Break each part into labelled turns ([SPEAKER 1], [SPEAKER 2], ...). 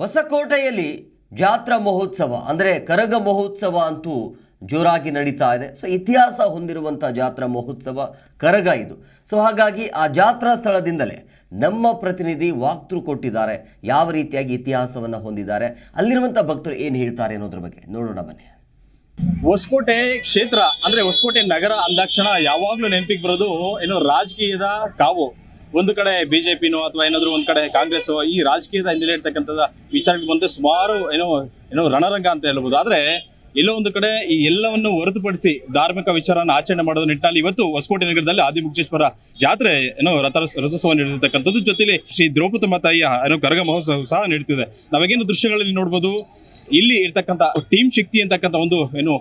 [SPEAKER 1] ಹೊಸಕೋಟೆಯಲ್ಲಿ ಜಾತ್ರಾ ಮಹೋತ್ಸವ, ಅಂದರೆ ಕರಗ ಮಹೋತ್ಸವ ಅಂತೂ ಜೋರಾಗಿ ನಡೀತಾ ಇದೆ. ಸೊ ಇತಿಹಾಸ ಹೊಂದಿರುವಂಥ ಜಾತ್ರಾ ಮಹೋತ್ಸವ ಕರಗ ಇದು. ಸೊ ಹಾಗಾಗಿ ಆ ಜಾತ್ರಾ ಸ್ಥಳದಿಂದಲೇ ನಮ್ಮ ಪ್ರತಿನಿಧಿ ವಾಕ್ತೃ ಕೊಟ್ಟಿದ್ದಾರೆ. ಯಾವ ರೀತಿಯಾಗಿ ಇತಿಹಾಸವನ್ನು ಹೊಂದಿದ್ದಾರೆ ಅಲ್ಲಿರುವಂಥ ಭಕ್ತರು ಏನು ಹೇಳ್ತಾರೆ ಅನ್ನೋದ್ರ ಬಗ್ಗೆ ನೋಡೋಣ ಬನ್ನಿ.
[SPEAKER 2] ಹೊಸಕೋಟೆ ಕ್ಷೇತ್ರ, ಅಂದ್ರೆ ಹೊಸಕೋಟೆ ನಗರ ಅಂದಾಕ್ಷಣ ಯಾವಾಗಲೂ ನೆನಪಿಗೆ ಬರೋದು ಏನು ರಾಜಕೀಯದ ಕಾವು. ಒಂದು ಕಡೆ ಬಿಜೆಪಿನೋ ಅಥವಾ ಏನಾದರೂ ಒಂದು ಕಡೆ ಕಾಂಗ್ರೆಸ್ ಈ ರಾಜಕೀಯದ ಹಿನ್ನೆಲೆ ಇರ್ತಕ್ಕಂಥದ್ದು ವಿಚಾರಕ್ಕೆ ಬಂದು ಸುಮಾರು ಏನೋ ಏನೋ ರಣರಂಗ ಅಂತ ಹೇಳ್ಬೋದು. ಆದ್ರೆ ಎಲ್ಲೋ ಒಂದು ಕಡೆ ಈ ಎಲ್ಲವನ್ನು ಹೊರತುಪಡಿಸಿ ಧಾರ್ಮಿಕ ವಿಚಾರವನ್ನು ಆಚರಣೆ ಮಾಡೋದು ನಿಟ್ಟಿನಲ್ಲಿ ಇವತ್ತು ಹೊಸಕೋಟೆ ನಗರದಲ್ಲಿ ಆದಿಮುಕ್ತೇಶ್ವರ ಜಾತ್ರೆ ಏನೋ ರಥ, ರಥೋತ್ಸವ ನಡೆದಿರ್ತಕ್ಕಂಥದ್ದು. ಜೊತೆಲಿ ಶ್ರೀ ದ್ರೌಪದಿ ಮಾತಾಯಿಯ ಏನೋ ಕರಗ ಮಹೋತ್ಸವ ಸಹ ನಡೀತಿದೆ. ನಾವೇನು ದೃಶ್ಯಗಳಲ್ಲಿ ನೋಡ್ಬೋದು, ಇಲ್ಲಿ ಇರ್ತಕ್ಕಂಥ ಟೀಮ್ ಶಕ್ತಿ ಅಂತಕ್ಕಂಥ ಒಂದು ಏನು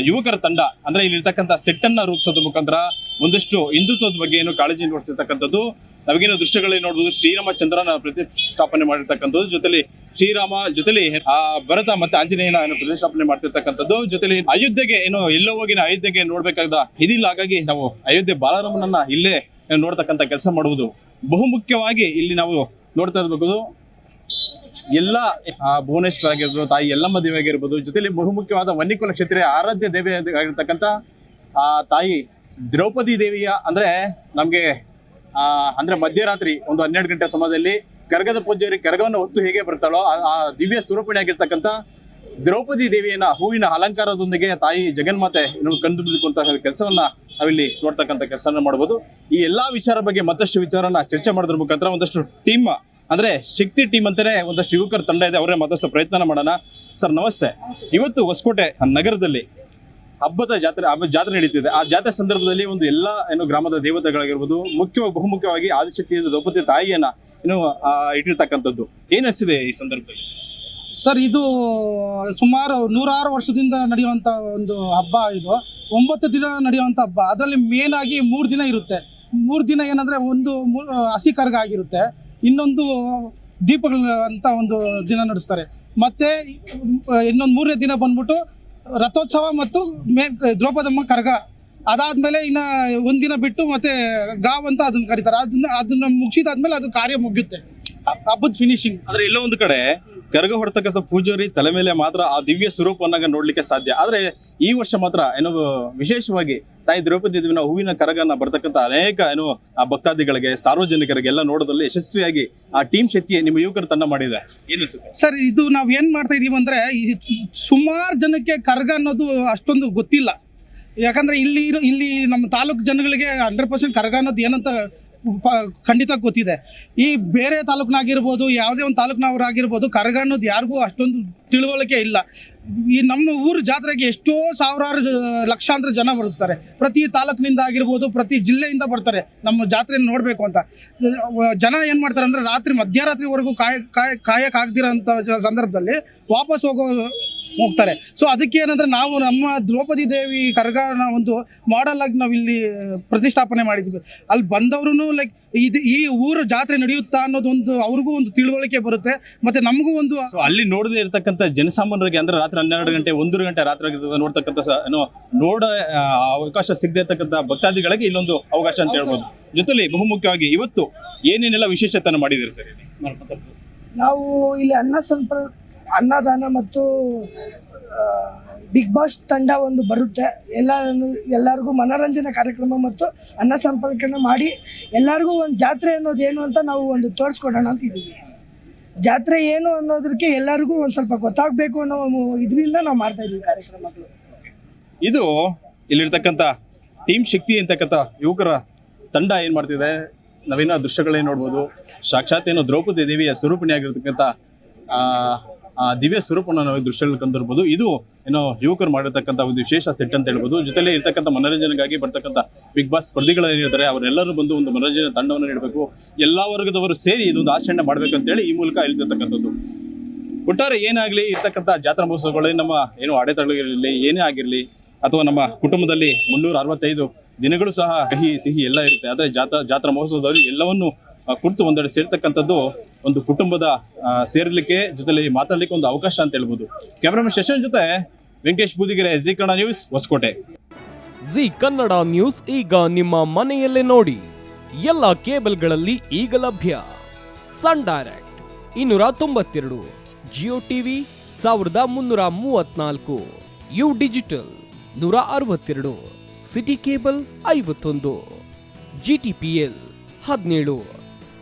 [SPEAKER 2] ಯುವಕರ ತಂಡ, ಅಂದ್ರೆ ಇಲ್ಲಿ ಇರ್ತಕ್ಕಂಥ ಸೆಟ್ ಅನ್ನ ರೂಪಿಸೋದ್ರ ಮುಖಾಂತರ ಒಂದಷ್ಟು ಹಿಂದುತ್ವದ ಬಗ್ಗೆ ಏನು ಕಾಳಜಿ ನೋಡಿಸಿರ್ತಕ್ಕಂಥದ್ದು ನಮಗೇನು ದೃಶ್ಯಗಳಲ್ಲಿ ನೋಡ್ಬೋದು ಶ್ರೀರಾಮಚಂದ್ರನ ಪ್ರತಿಷ್ಠಾಪನೆ ಮಾಡಿರ್ತಕ್ಕಂಥದ್ದು, ಜೊತೆಲಿ ಶ್ರೀರಾಮ, ಜೊತೆಲಿ, ಆ, ಭರತ ಮತ್ತೆ ಆಂಜನೇಯನ ಏನು ಪ್ರತಿಷ್ಠಾಪನೆ ಮಾಡ್ತಿರ್ತಕ್ಕಂಥದ್ದು, ಜೊತೆಲಿ ಅಯೋಧ್ಯೆಗೆ ಏನು ಎಲ್ಲೋ ಹೋಗಿನ ಅಯೋಧ್ಯೆಗೆ ನೋಡ್ಬೇಕಾದ ಇದಿಲ್ಲ, ಹಾಗಾಗಿ ನಾವು ಅಯೋಧ್ಯೆ ಬಾಲರಾಮನನ್ನ ಇಲ್ಲೇ ನೋಡ್ತಕ್ಕಂಥ ಕೆಲಸ ಮಾಡುವುದು ಬಹುಮುಖ್ಯವಾಗಿ ಇಲ್ಲಿ ನಾವು ನೋಡ್ತಾ ಇರ್ಬೇಕು. ಎಲ್ಲ ಭುವನೇಶ್ವರ ಆಗಿರ್ಬೋದು ತಾಯಿ ಎಲ್ಲಮ್ಮ ದೇವಿ ಆಗಿರ್ಬೋದು ಜೊತೆಲಿ ಬಹುಮುಖ್ಯವಾದ ವನ್ನಿಕುಲ ಕ್ಷೇತ್ರ ಆರಾಧ್ಯ ದೇವಿ ಆಗಿರ್ತಕ್ಕಂಥ, ಆ, ತಾಯಿ ದ್ರೌಪದಿ ದೇವಿಯ ಅಂದ್ರೆ ನಮ್ಗೆ, ಆ, ಅಂದ್ರೆ ಮಧ್ಯರಾತ್ರಿ ಒಂದು ಹನ್ನೆರಡು ಗಂಟೆ ಸಮಯದಲ್ಲಿ ಕರಗದ ಪೂಜೆಯಲ್ಲಿ ಕರಗವನ್ನು ಹೊತ್ತು ಹೇಗೆ ಬರ್ತಾಳೋ, ಆ- ದಿವ್ಯ ಸ್ವರೂಪಿಣಿ ಆಗಿರ್ತಕ್ಕಂಥ ದ್ರೌಪದಿ ದೇವಿಯನ್ನ ಹೂವಿನ ಅಲಂಕಾರದೊಂದಿಗೆ ತಾಯಿ ಜಗನ್ಮಾತೆ ಇನ್ನು ಕಂಡು ಬಿಡುವಂತಹ ಕೆಲಸವನ್ನ ನಾವಿಲ್ಲಿ ನೋಡ್ತಕ್ಕಂಥ ಕೆಲಸವನ್ನ ಮಾಡ್ಬೋದು. ಈ ಎಲ್ಲಾ ವಿಚಾರ ಬಗ್ಗೆ ಮತ್ತಷ್ಟು ವಿಚಾರನ ಚರ್ಚೆ ಮಾಡೋದ್ರ ಮುಖಾಂತರ ಒಂದಷ್ಟು ಟೀಮ್ ಅಂದ್ರೆ ಶಕ್ತಿ ಟೀಮ್ ಅಂತಾನೆ ಒಂದಷ್ಟು ಯುವಕರ ತಂಡ ಇದೆ, ಅವರೇ ಮತ್ತಷ್ಟು ಪ್ರಯತ್ನ ಮಾಡೋಣ. ಸರ್, ನಮಸ್ತೆ. ಇವತ್ತು ಹೊಸಕೋಟೆ ನಗರದಲ್ಲಿ ಹಬ್ಬದ ಜಾತ್ರೆ, ಹಬ್ಬ ಜಾತ್ರೆ ನಡೀತಿದೆ. ಆ ಜಾತ್ರೆ ಸಂದರ್ಭದಲ್ಲಿ ಒಂದು ಎಲ್ಲ, ಏನು ಗ್ರಾಮದ ದೇವತೆಗಳಾಗಿರ್ಬೋದು ಮುಖ್ಯವಾಗಿ ಬಹುಮುಖ್ಯವಾಗಿ ಆದಿಶಕ್ತಿ ದ್ರೌಪದಿ ತಾಯಿಯನ್ನ ಏನು ಇಟ್ಟಿರ್ತಕ್ಕಂಥದ್ದು. ಏನಿಸ್ತಿದೆ ಈ ಸಂದರ್ಭದಲ್ಲಿ?
[SPEAKER 3] ಸರ್, ಇದು ಸುಮಾರು ನೂರಾರು ವರ್ಷದಿಂದ ನಡೆಯುವಂಥ ಒಂದು ಹಬ್ಬ ಇದು. ಒಂಬತ್ತು ದಿನ ನಡೆಯುವಂಥ ಹಬ್ಬ. ಅದರಲ್ಲಿ ಮೇನ್ ಆಗಿ ಮೂರು ದಿನ ಇರುತ್ತೆ. ಮೂರು ದಿನ ಏನಂದರೆ ಒಂದು ಹಸಿ ಕರ್ಗ ಆಗಿರುತ್ತೆ. ಇನ್ನೊಂದು ದೀಪಗಳ ಅಂತ ಒಂದು ದಿನ ನಡೆಸ್ತಾರೆ. ಮತ್ತೆ, ಇನ್ನೊಂದು ಮೂರನೇ ದಿನ ಬಂದ್ಬಿಟ್ಟು ರಥೋತ್ಸವ ಮತ್ತು ಮೇ, ದ್ರೌಪದಮ್ಮ ಕರ್ಗ. ಅದಾದ್ಮೇಲೆ ಇನ್ನ ಒಂದಿನ ಬಿಟ್ಟು ಮತ್ತೆ ಗಾವ್ ಅಂತ ಅದನ್ನ ಕರೀತಾರೆ. ಅದನ್ನ ಅದನ್ನ ಮುಗಿಸಿದಾದ್ಮೇಲೆ ಅದು ಕಾರ್ಯ ಮುಗಿಯುತ್ತೆ. ಹಬ್ಬದ ಫಿನಿಶಿಂಗ್
[SPEAKER 2] ಆದ್ರೆ ಎಲ್ಲೋ ಒಂದು ಕಡೆ ಕರಗ ಹೊರತಕ್ಕಂಥ ಪೂಜಾರಿ ತಲೆ ಮೇಲೆ ಮಾತ್ರ ಆ ದಿವ್ಯ ಸ್ವರೂಪವನ್ನ ನೋಡ್ಲಿಕ್ಕೆ ಸಾಧ್ಯ. ಆದ್ರೆ ಈ ವರ್ಷ ಮಾತ್ರ ಏನೋ ವಿಶೇಷವಾಗಿ ತಾಯಿ ದ್ರೌಪದಿ ದೇವಿನ ಹೂವಿನ ಕರಗನ್ನ ಬರ್ತಕ್ಕಂಥ ಅನೇಕ ಏನು ಆ ಭಕ್ತಾದಿಗಳಿಗೆ ಸಾರ್ವಜನಿಕರಿಗೆ ಎಲ್ಲ ನೋಡೋದ್ರಲ್ಲಿ ಯಶಸ್ವಿಯಾಗಿ ಆ ಟೀಮ್ ಶಕ್ತಿ ನಿಮ್ಮ ಯುವಕರ ತನ್ನ ಮಾಡಿದೆ. ಏನು
[SPEAKER 3] ಸರ್, ಇದು ನಾವು ಏನು ಮಾಡ್ತಾ ಇದೀವಿ ಅಂದರೆ ಸುಮಾರು ಜನಕ್ಕೆ ಕರಗ ಅನ್ನೋದು ಅಷ್ಟೊಂದು ಗೊತ್ತಿಲ್ಲ. ಯಾಕಂದ್ರೆ ಇಲ್ಲಿ ಇಲ್ಲಿ ನಮ್ಮ ತಾಲೂಕು ಜನಗಳಿಗೆ ಹಂಡ್ರೆಡ್ ಪರ್ಸೆಂಟ್ ಕರಗ ಅನ್ನೋದು ಏನಂತ ಖಂಡಿತ ಗೊತ್ತಿದೆ. ಈ ಬೇರೆ ತಾಲೂಕ್ನಾಗಿರ್ಬೋದು ಯಾವುದೇ ಒಂದು ತಾಲೂಕಿನವರಾಗಿರ್ಬೋದು ಕರಗ ಅನ್ನೋದು ಯಾರಿಗೂ ಅಷ್ಟೊಂದು ತಿಳುವಳಿಕೆ ಇಲ್ಲ. ಈ ನಮ್ಮ ಊರು ಜಾತ್ರೆಗೆ ಎಷ್ಟೋ ಸಾವಿರಾರು ಲಕ್ಷಾಂತರ ಜನ ಬರುತ್ತಾರೆ. ಪ್ರತಿ ತಾಲೂಕಿನಿಂದ ಆಗಿರ್ಬೋದು, ಪ್ರತಿ ಜಿಲ್ಲೆಯಿಂದ ಬರ್ತಾರೆ. ನಮ್ಮ ಜಾತ್ರೆಯನ್ನು ನೋಡಬೇಕು ಅಂತ. ಜನ ಏನು ಮಾಡ್ತಾರೆ ಅಂದರೆ ರಾತ್ರಿ ಮಧ್ಯರಾತ್ರಿವರೆಗೂ ಕಾಯ ಕಾಯ, ಕಾಯಕ್ಕಾಗ್ದಿರೋಂಥ ಸಂದರ್ಭದಲ್ಲಿ ವಾಪಸ್ ಹೋಗೋ, ಹೋಗ್ತಾರೆ. ಸೊ ಅದಕ್ಕೆ ಏನಂದರೆ ನಾವು ನಮ್ಮ ದ್ರೌಪದಿ ದೇವಿ ಕರ್ಗನ ಒಂದು ಮಾಡೆಲ್ ಆಗಿ ನಾವು ಇಲ್ಲಿ ಪ್ರತಿಷ್ಠಾಪನೆ ಮಾಡಿದ್ವಿ. ಅಲ್ಲಿ ಬಂದವ್ರೂ ಲೈಕ್ ಇದು ಈ ಊರು ಜಾತ್ರೆ ನಡೆಯುತ್ತಾ ಅನ್ನೋದೊಂದು ಅವ್ರಿಗೂ ಒಂದು ತಿಳುವಳಿಕೆ ಬರುತ್ತೆ. ಮತ್ತು ನಮಗೂ ಒಂದು
[SPEAKER 2] ಅಲ್ಲಿ ನೋಡದೇ ಇರತಕ್ಕಂಥ ಜನಸಾಮಾನ್ಯರಿಗೆ ಅಂದ್ರೆ ರಾತ್ರಿ ಹನ್ನೆರಡು ಗಂಟೆ ಒಂದು ಗಂಟೆ ರಾತ್ರಿ ನೋಡ್ತಕ್ಕಂಥ ಏನೋ ಏನು ನೋಡ ಅವಕಾಶ ಸಿಗದೆ ಇರ್ತಕ್ಕಂಥ ಭಕ್ತಾದಿಗಳಿಗೆ ಇಲ್ಲೊಂದು ಅವಕಾಶ ಅಂತ ಹೇಳ್ಬೋದು. ಜೊತೆಲಿ ಬಹುಮುಖ್ಯವಾಗಿ ಇವತ್ತು ಏನೇನೆಲ್ಲ ವಿಶೇಷತೆಯನ್ನು ಮಾಡಿದ್ದೀರಿ ಸರ್
[SPEAKER 4] ನಾವು ಇಲ್ಲಿ ಅನ್ನ ಸಂಪ್ರ ಅನ್ನದಾನ ಮತ್ತು ಬಿಗ್ ಬಾಸ್ ತಂಡ ಒಂದು ಬರುತ್ತೆ. ಎಲ್ಲ ಎಲ್ಲರಿಗೂ ಮನೋರಂಜನೆ ಕಾರ್ಯಕ್ರಮ ಮತ್ತು ಅನ್ನ ಸಂಪರ್ಕನ ಮಾಡಿ ಎಲ್ಲರಿಗೂ ಒಂದು ಜಾತ್ರೆ ಅನ್ನೋದು ಏನು ಅಂತ ನಾವು ಒಂದು ತೋರಿಸ್ಕೊಡೋಣ ಅಂತ ಇದ್ದೀವಿ. ಜಾತ್ರೆ ಏನು ಅನ್ನೋದಕ್ಕೆ ಎಲ್ಲರಿಗೂ ಒಂದು ಸ್ವಲ್ಪ ಗೊತ್ತಾಗಬೇಕು ಅನ್ನೋ ಇದರಿಂದ ನಾವು ಮಾಡ್ತಾ ಇದೀವಿ ಕಾರ್ಯಕ್ರಮಗಳು.
[SPEAKER 2] ಇದು ಇಲ್ಲಿರ್ತಕ್ಕಂಥ ಟೀಮ್ ಶಕ್ತಿ ಅಂತಕ್ಕಂಥ ಯುವಕರ ತಂಡ ಏನು ಮಾಡ್ತಿದೆ? ನವೀನ ದೃಶ್ಯಗಳೇ ನೋಡ್ಬೋದು. ಸಾಕ್ಷಾತ್ ಏನು ದ್ರೌಪದಿ ದೇವಿಯ ಸ್ವರೂಪಿಣಿಯಾಗಿರ್ತಕ್ಕಂಥ ಆ ಆ ದಿವ್ಯ ಸ್ವರೂಪವನ್ನು ನಾವು ದೃಶ್ಯದಲ್ಲಿ ಕಂಡಿರ್ಬೋದು ಇದು ಏನೋ ಯುವಕರು ಮಾಡಿರ್ತಕ್ಕಂಥ ಒಂದು ವಿಶೇಷ ಸೆಟ್ ಅಂತ ಹೇಳ್ಬೋದು. ಜೊತೆಲಿ ಇರ್ತಕ್ಕಂಥ ಮನೋರಂಜನೆಗಾಗಿ ಬರ್ತಕ್ಕಂಥ ಬಿಗ್ ಬಾಸ್ ಸ್ಪರ್ಧಿಗಳೇನಿರ್ತಾರೆ ಅವರೆಲ್ಲರೂ ಬಂದು ಒಂದು ಮನೋರಂಜನೆ ತಂಡವನ್ನು ನೀಡಬೇಕು. ಎಲ್ಲ ವರ್ಗದವರು ಸೇರಿ ಇದೊಂದು ಆಚರಣೆ ಮಾಡ್ಬೇಕಂತೇಳಿ ಈ ಮೂಲಕ ಹೇಳ್ತಿರ್ತಕ್ಕಂಥದ್ದು ಒಟ್ಟಾರೆ ಏನಾಗಲಿ ಇರ್ತಕ್ಕಂಥ ಜಾತ್ರಾ ಮಹೋತ್ಸವಗಳೇ ನಮ್ಮ ಏನು ಅಡೆತಡೆಗಳಿರಲಿ ಏನೇ ಆಗಿರಲಿ, ಅಥವಾ ನಮ್ಮ ಕುಟುಂಬದಲ್ಲಿ ಮುನ್ನೂರ ಅರವತ್ತೈದು ದಿನಗಳು ಸಹ ಕಹಿ ಸಿಹಿ ಎಲ್ಲ ಇರುತ್ತೆ. ಆದರೆ ಜಾತ್ರಾ ಜಾತ್ರಾ ಮಹೋತ್ಸವದವರು ಎಲ್ಲವನ್ನು ಕುರಿತು ಒಂದೆಡೆ ಸೇರ್ತಕ್ಕಂಥದ್ದು ಒಂದು ಕುಟುಂಬದ ಸೇರಲಿಕ್ಕೆ ಜೊತೆಲಿ ಮಾತಾಡ್ಲಿಕ್ಕೆ ಒಂದು ಅವಕಾಶ ಅಂತ ಹೇಳ್ಬೋದು. ಕ್ಯಾಮ್ರಾಮನ್ ಶಶನ್ ಜೊತೆ Venkatesh Boodigere, Zee Kannada news Hosakote.
[SPEAKER 5] Zee Kannada news ಈಗ ನಿಮ್ಮ ಮನೆಯಲ್ಲೇ ನೋಡಿ. ಎಲ್ಲ ಕೇಬಲ್ಗಳಲ್ಲಿ ಈಗ ಲಭ್ಯ. ಸನ್ ಡೈರೆಕ್ಟ್ ಇನ್ನೂರ ತೊಂಬತ್ತೆರಡು, ಜಿಯೋ ಟಿವಿ ಸಾವಿರದ ಮುನ್ನೂರ ಮೂವತ್ನಾಲ್ಕು ಯು ಡಿಜಿಟಲ್ ನೂರ ಅರವತ್ತೆರಡು, ಸಿಟಿ ಕೇಬಲ್ ಐವತ್ತೊಂದು, ಜಿ ಟಿ ಪಿ ಎಲ್ ಹದಿನೇಳು.